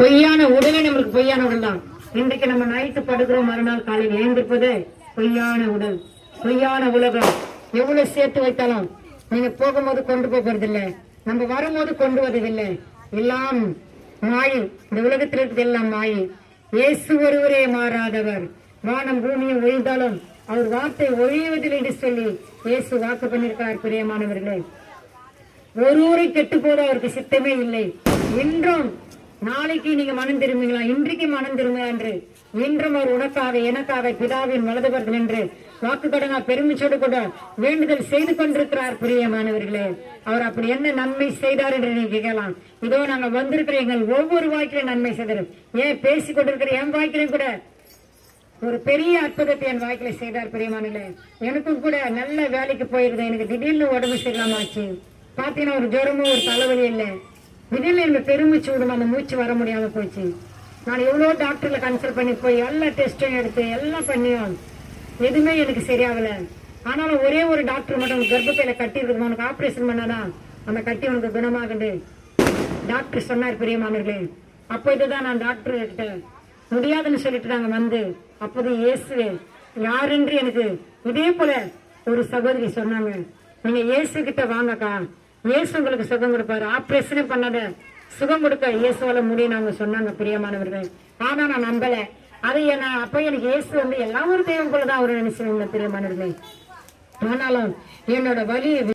பொய்யான உடலே நம்மளுக்கு பொய்யான உடல் தான். இன்றைக்கு நம்ம நைட்டு படுக்கிறோம் மறுநாள் காலையில் எழுந்திருப்பது பொய்யான உடல். பொய்யான உலகம். எவ்வளவு சேர்த்து வைத்தாலும் நீங்க போகும்போது கொண்டு போகிறதில்லை நம்ம வரும்போது கொண்டு வருவதில்லை எல்லாம் மாயை. இந்த உலகத்தில் இருக்கிறது எல்லாம் மாயை. இயேசு ஒருவரே மாறாதவர். வானம் பூமியை ஒழிந்தாலும் அவர் வார்த்தை ஒழிவதில் என்று சொல்லி இயேசு வாக்கு பண்ணியிருக்கிறார் பிரியமானவர்களே. ஒருவரை கெட்டு போத அவருக்கு சித்தமே இல்லை. இன்றும் நாளைக்கு நீங்க மனம் திரும்புங்களா இன்றைக்கு மனம் திரும்புங்க என்று இன்றும் அவர் உனக்காக எனக்காக பிதாவின் வலதுபுறத்தில் என்று வாக்கு கடனா பெருமிச்சோடு கூட வேண்டுதல் செய்து கொண்டிருக்கிறார் பிரியமானவர்களே. அவர் அப்படி என்ன நன்மை செய்தார் என்று நீங்க கேட்கலாம். இதோ நாங்க வந்திருக்கிற எங்கள் ஒவ்வொரு வாய்க்கிலும் நன்மை செய்தார். ஏன் பேசிக் கொண்டிருக்கிற என் வாய்க்கிலையும் கூட ஒரு பெரிய அற்புதத்தை என் வாழ்க்கையில செய்தார் பெரியமானில எனக்கும் கூட நல்ல வேலைக்கு போயிருந்தேன். எனக்கு திடீர்னு உடம்பு சரியில்லாம ஆச்சு. பாத்தீங்கன்னா ஒரு ஜுரமும் ஒரு தலைவலி இல்ல. திடீர்னு எனக்கு பெருமை விடும் அந்த மூச்சு வர முடியாமல் போச்சு. நான் எவ்வளோ டாக்டரில் கன்சல்ட் பண்ணி போய் எல்லா டெஸ்ட்டும் எடுத்து எல்லாம் பண்ணியும். எதுவுமே எனக்கு சரியாகலை. ஆனாலும் ஒரே ஒரு டாக்டர் மட்டும் கர்ப்பத்தையில் கட்டி உனக்கு ஆப்ரேஷன் பண்ணாதான் அந்த கட்டி உனக்கு குணமாகுது. டாக்டர் சொன்னார் பெரியமானவர்களே அப்போ இதுதான் நான் டாக்டர் கிட்ட முடியாதுன்னு சொல்லிட்டு நாங்கள் வந்து அப்போது இயேசுவே யாருன்று எனக்கு இதே போல ஒரு சகோதரி சொன்னாங்க. நீங்கள் இயேசு கிட்ட வாங்கக்கா. இயேசு உங்களுக்கு சுகம் கொடுப்பாரு. ஆப்ரேஷனே பண்ணாத. சுகம் கொடுக்க இயேசுவால முடியும் அவங்க சொன்னாங்க பிரியமானவர்கள். ஆனா நான் நம்பல. அது என்ன அப்ப எனக்கு இயேசு வந்து எல்லாம் ஒரு தெய்வம் தான் அவர் நினைச்சு பிரியமானவர்களே. ஆனாலும் என்னோட வழியை